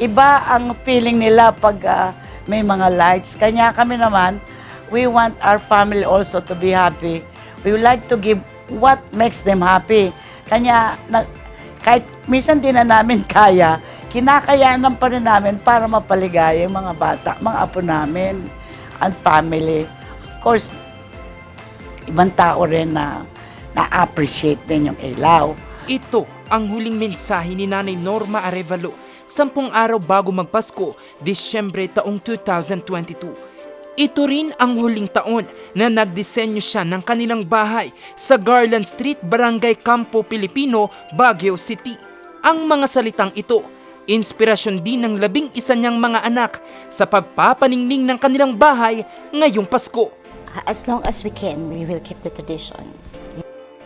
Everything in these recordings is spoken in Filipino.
iba ang feeling nila pag ah, may mga lights. Kanya kami naman, we want our family also to be happy. We would like to give what makes them happy. Kanya, na, kahit minsan di na namin kaya, kinakayanan pa rin namin para mapaligaya yung mga bata, mga apo namin, and family. Of course, ibang tao rin na na-appreciate din yung ilaw. Ito ang huling mensahe ni Nanay Norma Arevalo sampung araw bago magpasko, Disyembre taong 2022. Ito rin ang huling taon na nagdisenyo siya ng kanilang bahay sa Garland Street, Barangay Campo Pilipino, Baguio City. Ang mga salitang ito, inspirasyon din ng labing isa niyang mga anak sa pagpapaningning ng kanilang bahay ngayong Pasko. As long as we can, we will keep the tradition.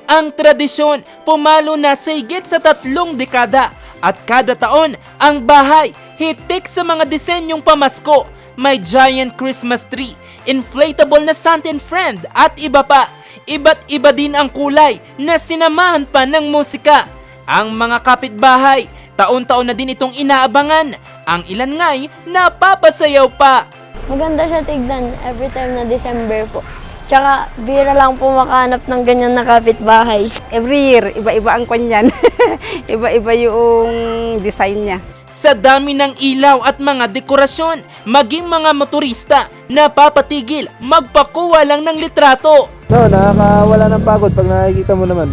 Ang tradisyon, pumalo na sa higit sa tatlong dekada at kada taon, ang bahay hitik sa mga disenyong pamasko. May giant Christmas tree, inflatable na Santa and Friend at iba pa. Iba't iba din ang kulay na sinamahan pa ng musika. Ang mga kapitbahay, taon-taon na din itong inaabangan. Ang ilan nga'y napapasayaw pa. Maganda siya tignan every time na December po. Tsaka, bira lang po makahanap ng ganyan na kapitbahay. Every year, iba-iba ang kanyan. iba-iba yung design niya. Sa dami ng ilaw at mga dekorasyon, maging mga motorista napapatigil magpakuha lang ng litrato. So, nakakawala ng pagod pag nakikita mo naman.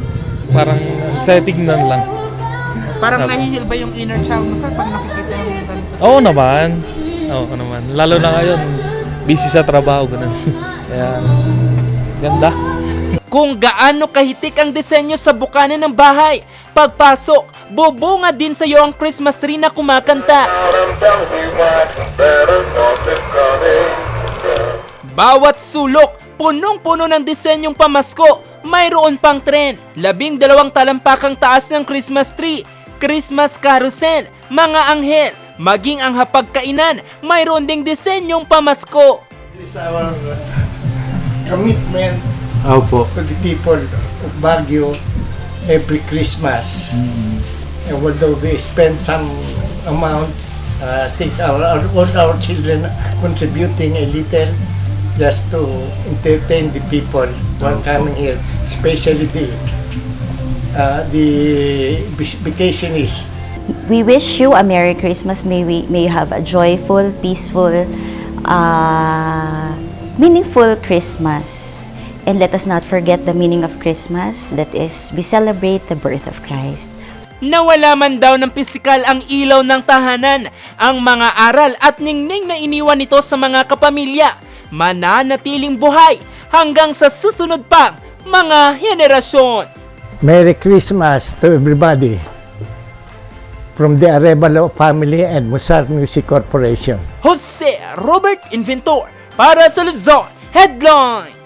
Parang sa tignan lang. Parang nahihil ba yung inner child mo sir pag nakikita yung ganito? Oo naman. Oo naman. Lalo na ngayon, busy sa trabaho, ganun. Kaya, ganda. Kung gaano kahitik ang disenyo sa bukana ng bahay, pagpasok, bubunga din sa iyo ang Christmas tree na kumakanta. Bawat sulok, punong-puno ng disenyong pamasko. Mayroon pang tren, labing dalawang talampakang taas ng Christmas tree, Christmas carousel, mga anghel, maging ang hapagkainan, mayroon ding disenyong pamasko. This is our commitment Opo. to the people of Baguio every Christmas. And although we spend some amount, uh, I think our, our, all our children contributing a little just to entertain the people who are coming here, especially the uh, the vacationists. We wish you a Merry Christmas. May we may you have a joyful, peaceful, uh, meaningful Christmas. And let us not forget the meaning of Christmas. That is, we celebrate the birth of Christ. Nawala man daw ng pisikal ang ilaw ng tahanan, ang mga aral at ningning na iniwan nito sa mga kapamilya, mananatiling buhay hanggang sa susunod pang mga henerasyon. Merry Christmas to everybody from the Arevalo family and Musar Music Corporation. Jose Robert Inventor para sa Luzon Headline!